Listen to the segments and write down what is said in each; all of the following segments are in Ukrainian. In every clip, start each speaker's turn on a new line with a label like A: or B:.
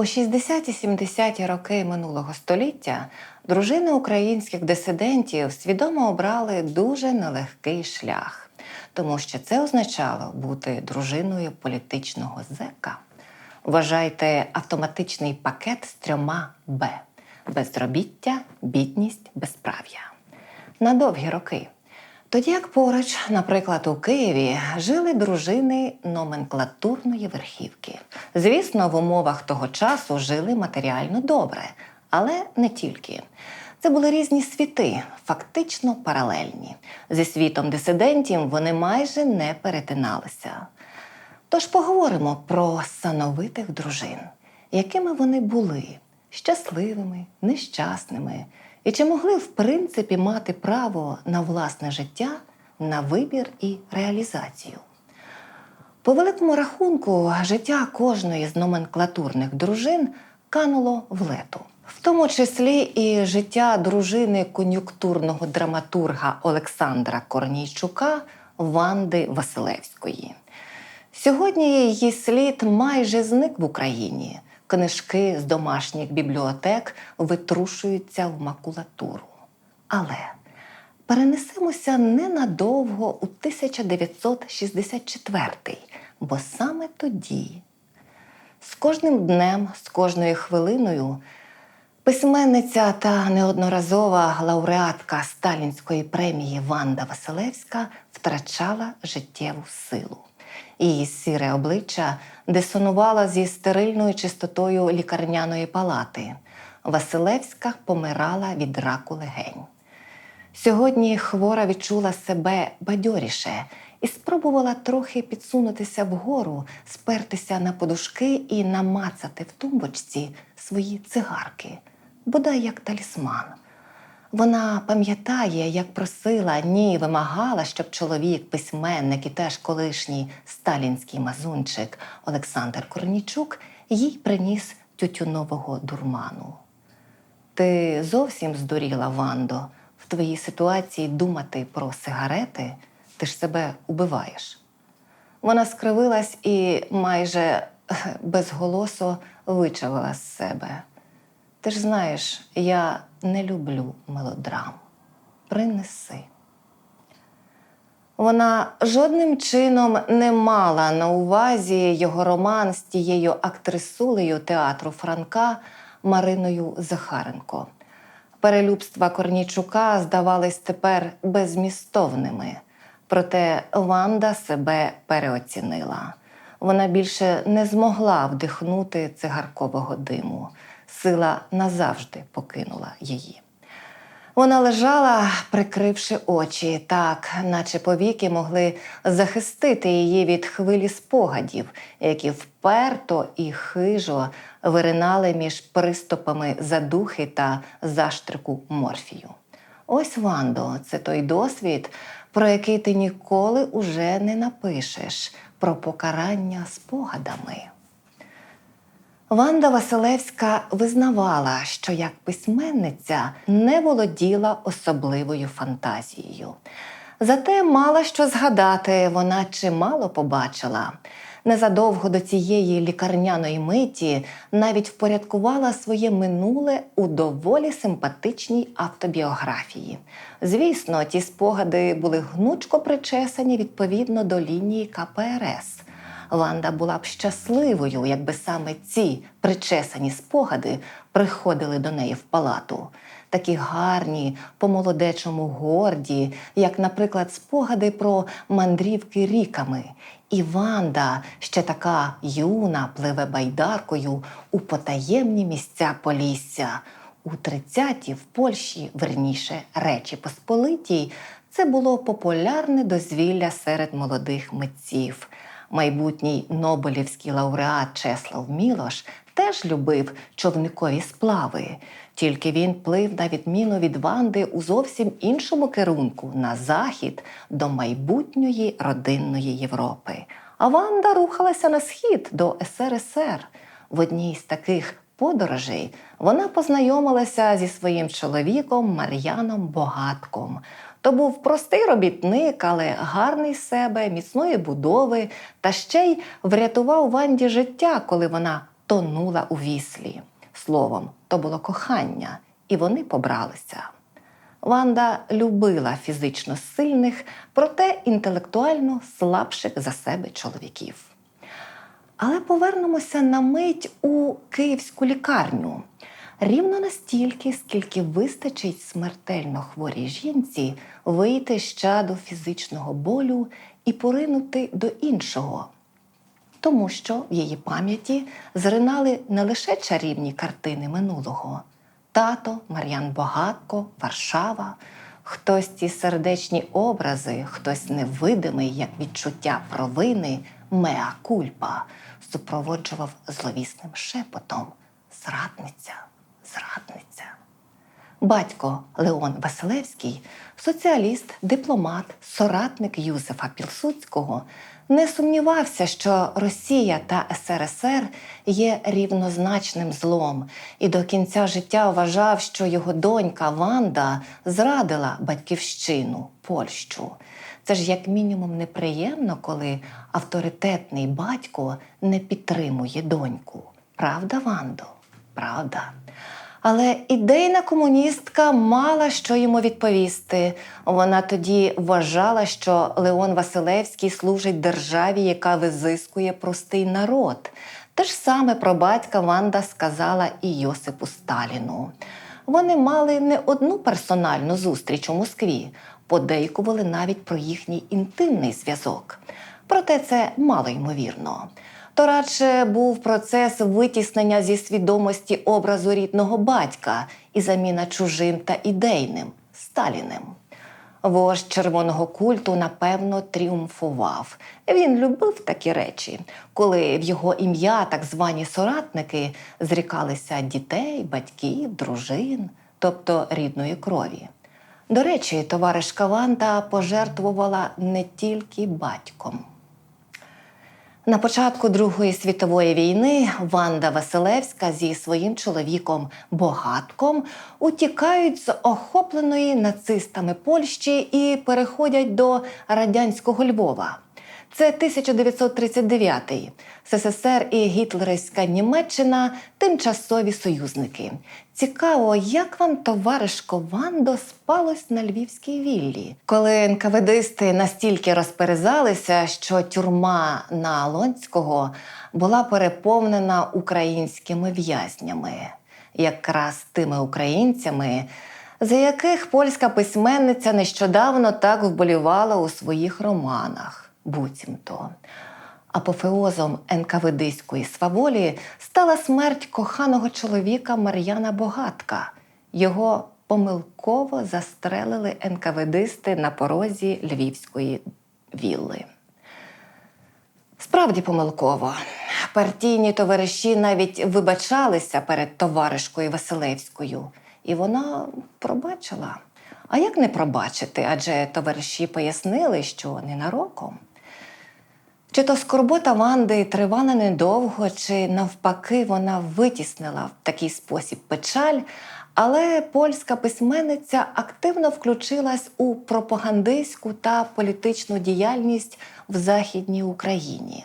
A: У 60-70-ті роки минулого століття дружини українських дисидентів свідомо обрали дуже нелегкий шлях, тому що це означало бути дружиною політичного зека. Вважайте автоматичний пакет з трьома Б: безробіття, бідність, безправ'я. На довгі роки. Тоді як поруч, наприклад, у Києві жили дружини номенклатурної верхівки. Звісно, в умовах того часу жили матеріально добре, але не тільки. Це були різні світи, фактично паралельні. Зі світом дисидентів вони майже не перетиналися. Тож поговоримо про сановитих дружин, якими вони були щасливими, нещасними, і чи могли в принципі мати право на власне життя, на вибір і реалізацію. По великому рахунку, життя кожної з номенклатурних дружин кануло в лету, в тому числі і життя дружини кон'юнктурного драматурга Олександра Корнійчука Ванди Василевської. Сьогодні її слід майже зник в Україні. Книжки з домашніх бібліотек витрушуються в макулатуру. Але перенесемося ненадовго у 1964, бо саме тоді, з кожним днем, з кожною хвилиною, письменниця та неодноразова лауреатка Сталінської премії Ванда Василевська втрачала життєву силу. Її сіре обличчя дисонувало зі стерильною чистотою лікарняної палати. Василевська помирала від раку легень. Сьогодні хвора відчула себе бадьоріше і спробувала трохи підсунутися вгору, спертися на подушки і намацати в тумбочці свої цигарки, бодай як талісман. Вона пам'ятає, як просила, ні, вимагала, щоб чоловік, письменник і теж колишній сталінський мазунчик Олександр Корнічук їй приніс тютюнового дурману. Ти зовсім здуріла, Вандо, в твоїй ситуації думати про сигарети, ти ж себе убиваєш. Вона скривилась і майже безголосо вичавила з себе. Ти ж знаєш, я не люблю мелодрам. Принеси. Вона жодним чином не мала на увазі його роман з тією актрисулею театру Франка Мариною Захаренко. Перелюбства Корнійчука здавались тепер безмістовними, проте Ванда себе переоцінила. Вона більше не змогла вдихнути цигаркового диму. Сила назавжди покинула її. Вона лежала, прикривши очі, так, наче повіки могли захистити її від хвилі спогадів, які вперто і хижо виринали між приступами задухи та заштрику морфію. Ось Вандо, це той досвід, про який ти ніколи уже не напишеш, про покарання спогадами. Ванда Василевська визнавала, що як письменниця не володіла особливою фантазією. Зате мала що згадати, вона чимало побачила. Незадовго до цієї лікарняної миті навіть впорядкувала своє минуле у доволі симпатичній автобіографії. Звісно, ті спогади були гнучко причесані відповідно до лінії КПРС. Ванда була б щасливою, якби саме ці причесані спогади приходили до неї в палату. Такі гарні, по-молодечому горді, як, наприклад, спогади про мандрівки ріками. І Ванда, ще така юна, пливе байдаркою у потаємні місця Полісся. У 30-ті в Польщі, верніше Речі Посполитій, це було популярне дозвілля серед молодих митців. Майбутній Нобелівський лауреат Чеслав Мілош теж любив човникові сплави, тільки він плив на відміну від Ванди у зовсім іншому керунку на захід до майбутньої родинної Європи. А Ванда рухалася на схід до СРСР. В одній з таких подорожей вона познайомилася зі своїм чоловіком Мар'яном Богатком. То був простий робітник, але гарний себе, міцної будови, та ще й врятував Ванді життя, коли вона тонула у віслі. Словом, то було кохання, і вони побралися. Ванда любила фізично сильних, проте інтелектуально слабших за себе чоловіків. Але повернемося на мить у київську лікарню. Рівно настільки, скільки вистачить смертельно хворій жінці вийти з чаду фізичного болю і поринути до іншого. Тому що в її пам'яті зринали не лише чарівні картини минулого: тато, Мар'ян Богатко, Варшава, хтось ці сердечні образи, хтось невидимий, як відчуття провини, меа кульпа, супроводжував зловісним шепотом зрадниця, зрадниця. Батько Леон Василевський, соціаліст, дипломат, соратник Юзефа Пілсудського, не сумнівався, що Росія та СРСР є рівнозначним злом, і до кінця життя вважав, що його донька Ванда зрадила батьківщину Польщу. Це ж як мінімум неприємно, коли авторитетний батько не підтримує доньку. Правда, Вандо? Правда. Але ідейна комуністка мала що йому відповісти. Вона тоді вважала, що Леон Василевський служить державі, яка визискує простий народ. Те ж саме про батька Ванда сказала і Йосипу Сталіну. Вони мали не одну персональну зустріч у Москві, подейкували навіть про їхній інтимний зв'язок. Проте це мало ймовірно. То радше був процес витіснення зі свідомості образу рідного батька і заміна чужим та ідейним Сталіним. Вождь червоного культу, напевно, тріумфував. Він любив такі речі, коли в його ім'я так звані соратники зрікалися дітей, батьків, дружин, тобто рідної крові. До речі, товаришка Ванда пожертвувала не тільки батьком. На початку Другої світової війни Ванда Василевська зі своїм чоловіком Богатком утікають з охопленої нацистами Польщі і переходять до радянського Львова. Це 1939-й. СССР і гітлерівська Німеччина тимчасові союзники. Цікаво, як вам, товаришко Вандо, спалось на львівській віллі, коли НКВДисти настільки розперезалися, що тюрма на Лонського була переповнена українськими в'язнями, якраз тими українцями, за яких польська письменниця нещодавно так вболівала у своїх романах, буцімто. Апофеозом НКВДської сваволі стала смерть коханого чоловіка Мар'яна Богатка. Його помилково застрелили НКВДисти на порозі Львівської вілли. Справді помилково. Партійні товариші навіть вибачалися перед товаришкою Василевською, і вона пробачила. А як не пробачити? Адже товариші пояснили, що ненароком. Чи то скорбота Ванди тривала недовго, чи навпаки вона витіснила в такий спосіб печаль, але польська письменниця активно включилась у пропагандистську та політичну діяльність в Західній Україні.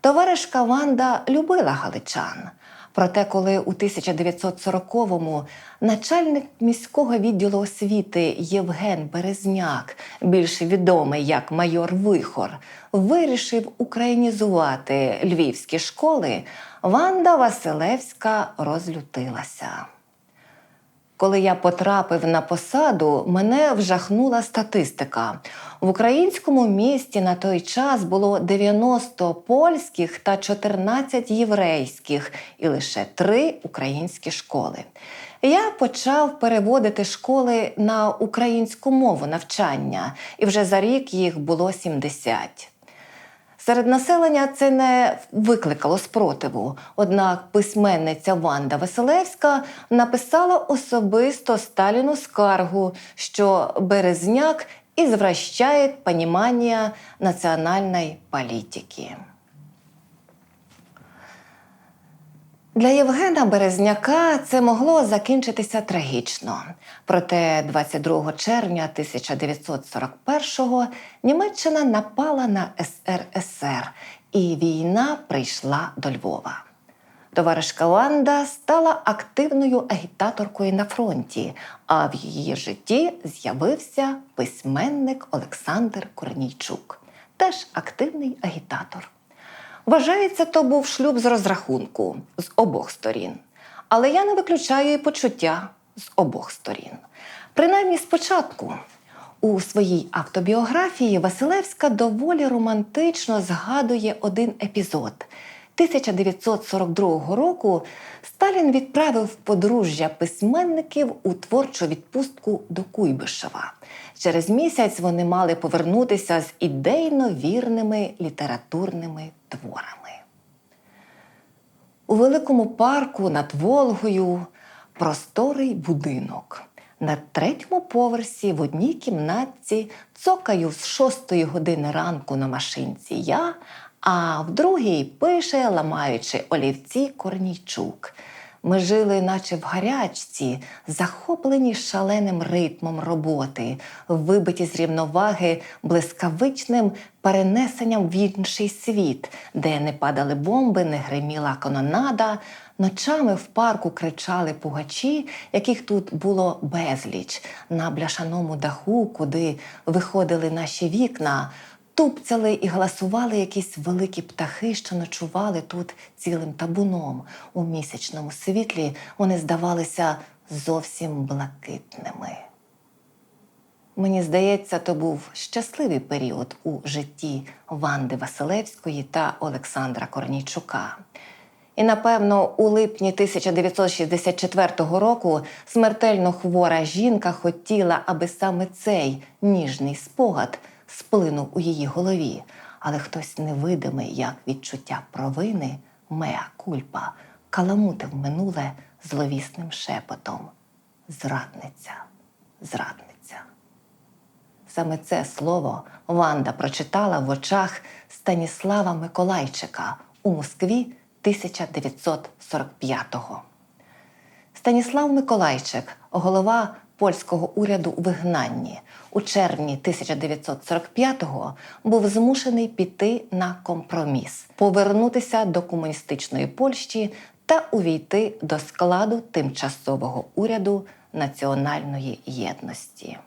A: Товаришка Ванда любила галичан. Проте, коли у 1940-му начальник міського відділу освіти Євген Березняк, більш відомий як майор Вихор, вирішив українізувати львівські школи, Ванда Василевська розлютилася. Коли я потрапив на посаду, мене вжахнула статистика. В українському місті на той час було 90 польських та 14 єврейських і лише три українські школи. Я почав переводити школи на українську мову навчання, і вже за рік їх було 70. Серед населення це не викликало спротиву. Однак письменниця Ванда Василевська написала особисто Сталіну скаргу, що Березняк ізвращає понімання національної політики. Для Євгена Березняка це могло закінчитися трагічно. Проте 22 червня 1941-го Німеччина напала на СРСР, і війна прийшла до Львова. Товаришка Ванда стала активною агітаторкою на фронті, а в її житті з'явився письменник Олександр Корнійчук, теж активний агітатор. Вважається, то був шлюб з розрахунку з обох сторін. Але я не виключаю і почуття з обох сторін. Принаймні спочатку. У своїй автобіографії Василевська доволі романтично згадує один епізод. 1942 року Сталін відправив подружжя письменників у творчу відпустку до Куйбишева. Через місяць вони мали повернутися з ідейно вірними літературними творами. У великому парку над Волгою просторий будинок. На третьому поверсі в одній кімнатці цокаю з шостої години ранку на машинці я, а в другій пише, ламаючи олівці Корнійчук. Ми жили, наче в гарячці, захоплені шаленим ритмом роботи, вибиті з рівноваги блискавичним перенесенням в інший світ, де не падали бомби, не гриміла канонада. Ночами в парку кричали пугачі, яких тут було безліч, на бляшаному даху, куди виходили наші вікна. Тупцяли і галасували якісь великі птахи, що ночували тут цілим табуном. У місячному світлі вони здавалися зовсім блакитними. Мені здається, то був щасливий період у житті Ванди Василевської та Олександра Корнійчука. І, напевно, у липні 1964 року смертельно хвора жінка хотіла, аби саме цей ніжний спогад сплинув у її голові, але хтось невидимий, як відчуття провини, меа кульпа, каламутив минуле зловісним шепотом. Зрадниця, зрадниця. Саме це слово Ванда прочитала в очах Станіслава Миколайчика у Москві 1945-го. Станіслав Миколайчик, голова польського уряду вигнанні, у червні 1945-го був змушений піти на компроміс, повернутися до комуністичної Польщі та увійти до складу тимчасового уряду національної єдності.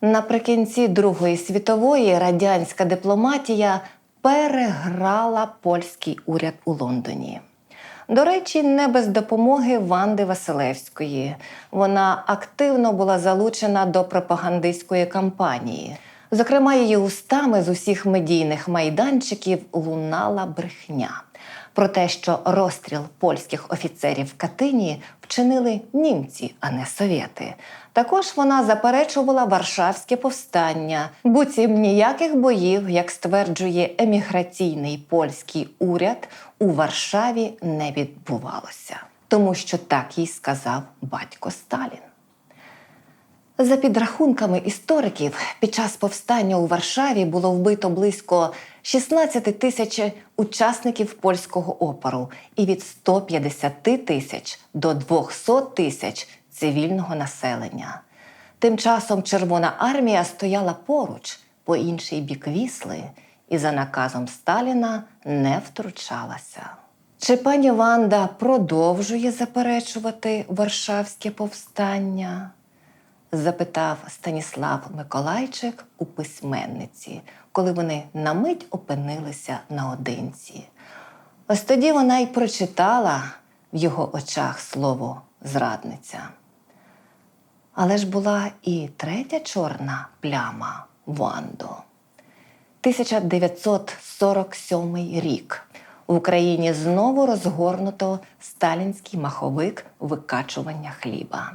A: Наприкінці Другої світової радянська дипломатія переграла польський уряд у Лондоні. До речі, не без допомоги Ванди Василевської. Вона активно була залучена до пропагандистської кампанії. Зокрема, її устами з усіх медійних майданчиків лунала брехня про те, що розстріл польських офіцерів в Катині вчинили німці, а не совєти. Також вона заперечувала Варшавське повстання, буцім ніяких боїв, як стверджує еміграційний польський уряд, у Варшаві не відбувалося, тому що так їй сказав батько Сталін. За підрахунками істориків, під час повстання у Варшаві було вбито близько 16 тисяч учасників польського опору і від 150 тисяч до 200 тисяч цивільного населення. Тим часом Червона армія стояла поруч по інший бік вісли і за наказом Сталіна не втручалася. Чи пані Ванда продовжує заперечувати Варшавське повстання? Запитав Станіслав Миколайчик у письменниці, коли вони на мить опинилися наодинці. Ось тоді вона й прочитала в його очах слово зрадниця. Але ж була і третя чорна пляма Вандо. 1947 рік. В Україні знову розгорнуто сталінський маховик викачування хліба.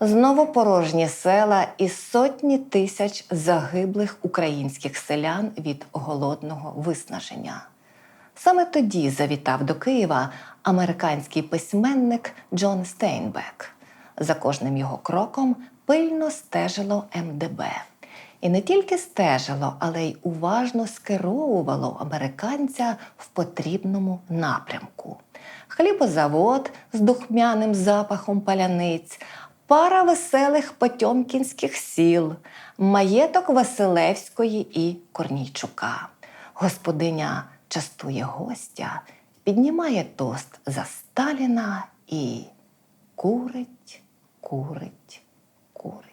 A: Знову порожні села і сотні тисяч загиблих українських селян від голодного виснаження. Саме тоді завітав до Києва американський письменник Джон Стейнбек. За кожним його кроком пильно стежило МДБ. І не тільки стежило, але й уважно скеровувало американця в потрібному напрямку. Хлібозавод з духмяним запахом паляниць, пара веселих потьомкінських сіл, маєток Василевської і Корнійчука. Господиня частує гостя, піднімає тост за Сталіна і курить, курить, курить.